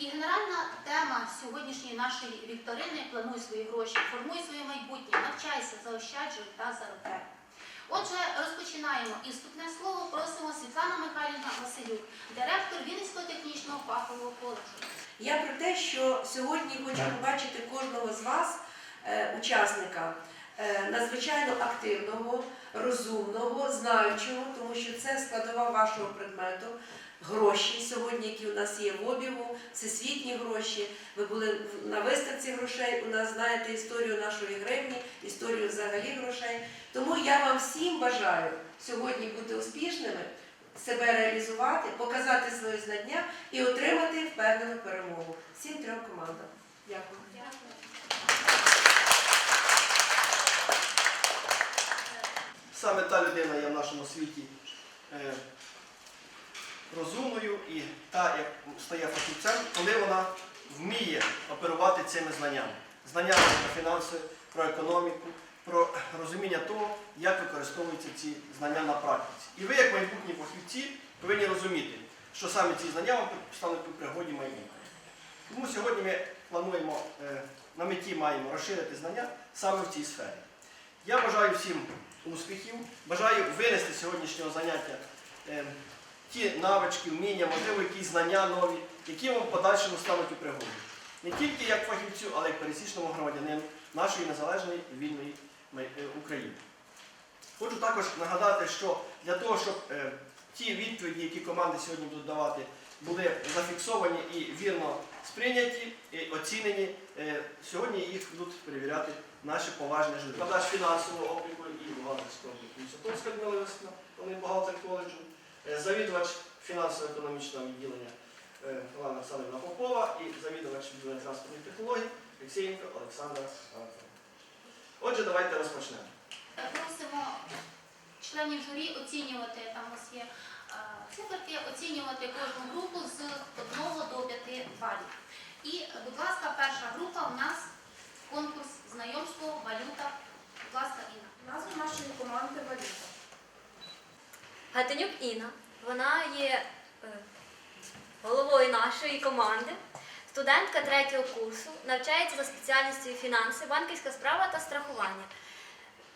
І генеральна тема сьогоднішньої нашої вікторини Плануй свої гроші, формуй своє майбутнє, навчайся, заощаджуй та заробляй. Отже, розпочинаємо. І вступне слово просимо Світлана Михайлівна Василюк, директор Вінницького технічного фахового коледжу. Я про те, що сьогодні хочу побачити кожного з вас, е, учасника, е, надзвичайно активного, розумного, знаючого, тому що це складова вашого предмету. Гроші сьогодні, які у нас є в обігу, всесвітні гроші. Ви були на виставці грошей. У нас знаєте історію нашої гривні, історію взагалі грошей. Тому я вам всім бажаю сьогодні бути успішними, себе реалізувати, показати свої знання і отримати впевнену перемогу. Всім трьом командам. Дякую. Саме та людина є в нашому світі е, розумною і та, як стає фахівцем, коли вона вміє оперувати цими знаннями. Знаннями про фінанси, про економіку, про розуміння того, як використовуються ці знання на практиці. І ви, як майбутні фахівці, повинні розуміти, що саме ці знання вам стануть у пригоді майбутнього. Тому сьогодні ми плануємо, е, на меті маємо розширити знання саме в цій сфері. Я бажаю всім успіхів, бажаю винести сьогоднішнього заняття е, ті навички, вміння, можливо, якісь знання нові, які вам в подальшому стануть у пригоді. Не тільки як фахівцю, але й пересічному громадянину нашої незалежної вільної е, України. Хочу також нагадати, що для того, щоб е, ті відповіді, які команди сьогодні будуть давати, були зафіксовані і вірно сприйняті і оцінені, е, сьогодні їх будуть перевіряти наші поважні журі. Викладач фінансового обліку і бухгалтерського обліку Сатовська Людмила Лисина, вони бухгалтер коледжу, завідувач фінансово-економічного відділення е, Олена Олександрівна Попова і завідувач відділення транспортних технологій Олексієнко Олександр Анатолійович. Отже, давайте розпочнемо. Просимо членів журі оцінювати, там у нас є е, циферки, оцінювати кожну групу з 1 до 5 балів. І, будь ласка, перша група у нас конкурс знайомство, валюта. Будь ласка, Інна. Назва нашої команди валюта. Гатенюк Інна. Вона є е, головою нашої команди. Студентка третього курсу, навчається за спеціальністю фінанси, банківська справа та страхування.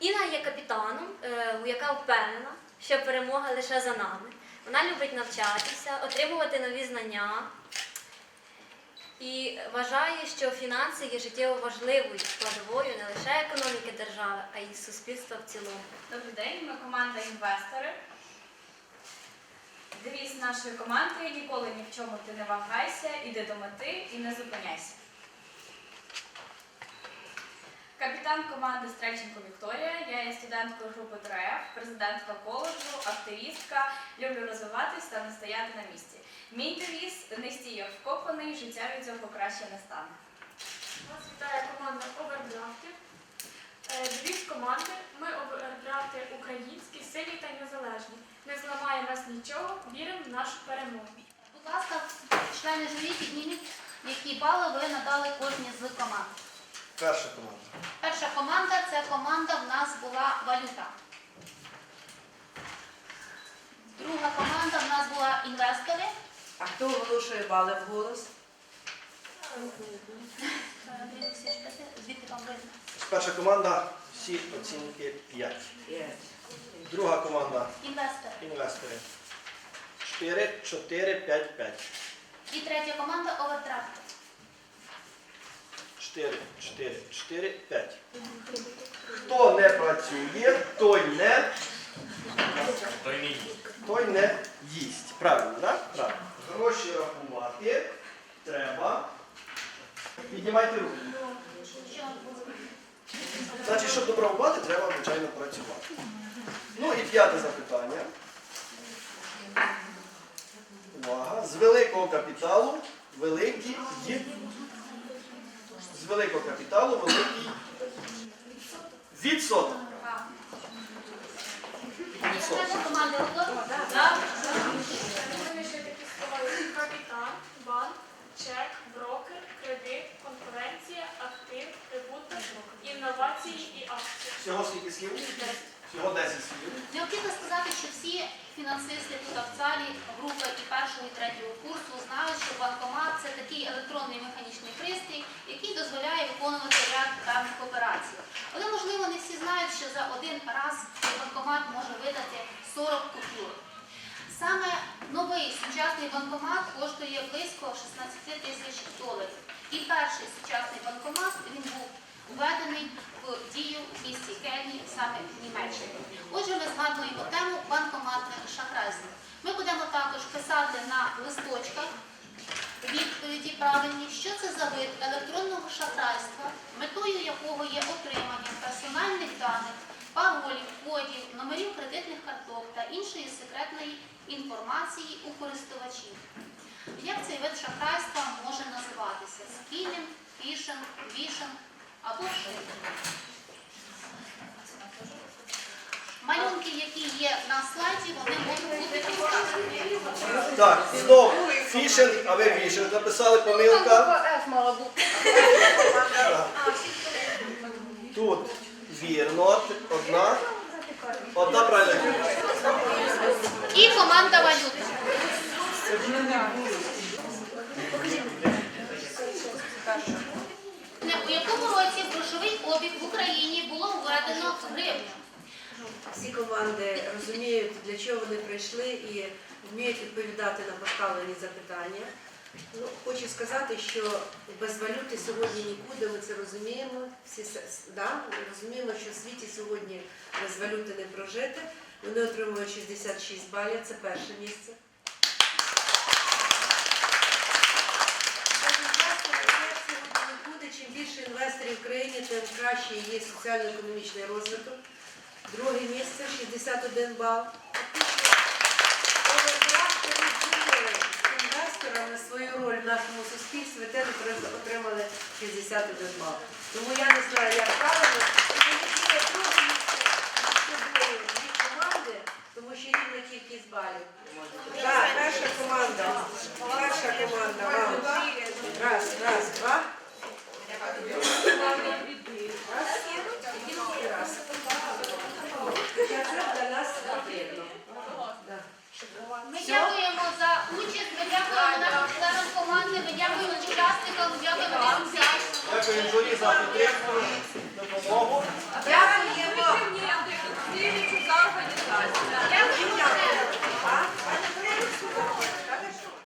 Інна є капітаном, е, яка впевнена, що перемога лише за нами. Вона любить навчатися, отримувати нові знання і вважає, що фінанси є життєво важливою складовою не лише економіки держави, а й суспільства в цілому. Добрий день, ми команда інвестори. Девіз нашої команди ніколи ні в чому ти не вагайся, іди до мети і не зупиняйся. Капітан команди Стрельченко Вікторія. Я є студенткою групи ТРФ, президентка коледжу, активістка. Люблю розвиватись та не стояти на місці. Мій девіз не стій як вкопаний, життя від цього краще не стане. Вас вітає команда Овердрафтів. Е, Девіз команди ми овердрафти Зламає нас нічого, віримо в нашу перемогу. Будь ласка, члени журі підніміть, які бали ви надали кожній з команд. Перша команда. Перша команда це команда в нас була валюта. Друга команда в нас була інвестори. А хто оголошує бали в голос? Звідти вам видно. Перша команда всі оцінки 5. Друга команда Інвестори. інвестори 4, 4, 5, 5. І третя команда овердрафт. 4, 4, 4, 5. Хто не працює, той не, той не їсть. Правильно, так? Правильно. Гроші рахувати треба. Піднімайте руки. Значить, щоб добрабувати, треба, звичайно, працювати. Ну і п'яте запитання. Увага. З великого капіталу великий. З великого капіталу великий. Відсоток. Інновації і акції. Всього скільки слів? Всього 10 слів. Необхідно сказати, що всі фінансисти тут в залі, групи і першого, і третього курсу знають, що банкомат це такий електронний механічний пристрій, який дозволяє виконувати ряд певних операцій. Але можливо не всі знають, що за один раз банкомат може видати 40 купюр. Саме новий сучасний банкомат коштує близько 16 тисяч доларів. І перший сучасний банкомат він був введений в дію в місті Кельні, саме в Німеччині. Отже, ми згадуємо тему банкоматне шахрайство. Ми будемо також писати на листочках відповіді правильні, що це за вид електронного шахрайства, метою якого є отримання персональних даних, паролів, кодів, номерів кредитних карток та іншої секретної інформації у користувачів. Як цей вид шахрайства може називатися? Скінінг, фішинг, вішинг або шифінг. Малюнки, які є на слайді, вони можуть бути. Так, знов фішинг, а ви вішинг написали, помилка. Так. Тут вірно, одна. Одна правильна. І команда валюта. У якому році грошовий обіг в Україні було введено гривню? Всі команди розуміють, для чого вони прийшли і вміють відповідати на поставлені запитання. Ну, хочу сказати, що без валюти сьогодні нікуди, ми це розуміємо. Всі да, розуміємо, що в світі сьогодні без валюти не прожити. Вони отримують 66 балів, це перше місце. Чим більше інвесторів в країні, тим краще є соціально-економічний розвиток. Друге місце 61 бал. Інвесторами свою роль в нашому суспільстві, теж отримали 61 бал. Тому я не знаю, як правильно. Кількість балів. Так, перша команда. Перша команда. дякую журі за підтримку, допомогу. Дякую. Я